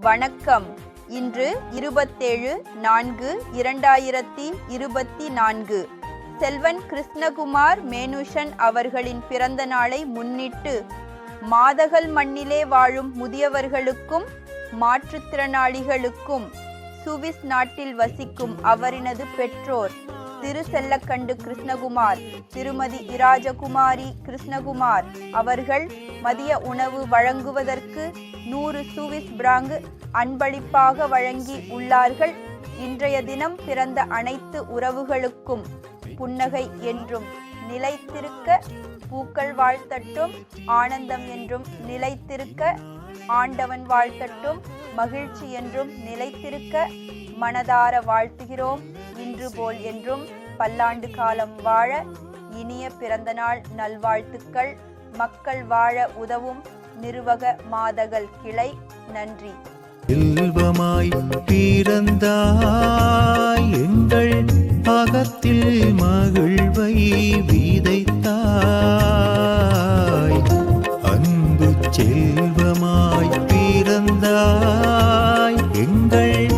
வணக்கம். இன்று இருபத்தேழு நான்கு இரண்டாயிரத்தி இருபத்தி நான்கு. செல்வன் கிருஷ்ணகுமார் மேனுஷன் அவர்களின் பிறந்த நாளை முன்னிட்டு மாதகல் மண்ணிலே வாழும் முதியவர்களுக்கும் மாற்றுத்திறனாளிகளுக்கும் சுவிஸ் நாட்டில் வசிக்கும் அவரினது பெற்றோர். திரு செல்லக்கண்டு கிருஷ்ணகுமார் திருமதி இராஜகுமாரி கிருஷ்ணகுமார். அவர்கள் மதிய உணவு வழங்குவதற்கு நூறு சுவிஸ் பிராங்கு அன்பளிப்பாக வழங்கி உள்ளார்கள். இன்றைய தினம் பிறந்த அனைத்து உறவுகளுக்கும் புன்னகை என்றும் நிலைத்திருக்க பூக்கள் வாழ்த்தட்டும் ஆனந்தம் என்றும் நிலைத்திருக்க ஆண்டவன் வாழ்த்தட்டும் மகிழ்ச்சி என்றும் நிலைத்திருக்க மனதார வாழ்த்துகிறோம். இன்று போல் என்றும் பல்லாண்டு காலம் வாழ இனிய பிறந்தநாள் நல்வாழ்த்துக்கள். மக்கள் வாழ உதவும் நிருவக மாதகள் கிளை. நன்றி. செல்வமாய் பிறந்தாய் எங்கள் அகத்தில் மகிழ்வை விதைத்தாய். அன்பு செல்வமாய் பிறந்தாய் எங்கள்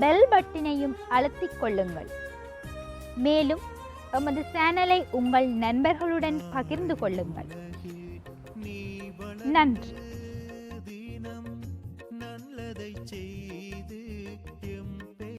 பெல் பட்டினையும் அழுத்திக் கொள்ளுங்கள். மேலும் எமது சேனலை உங்கள் நண்பர்களுடன் பகிர்ந்து கொள்ளுங்கள். நன்றி.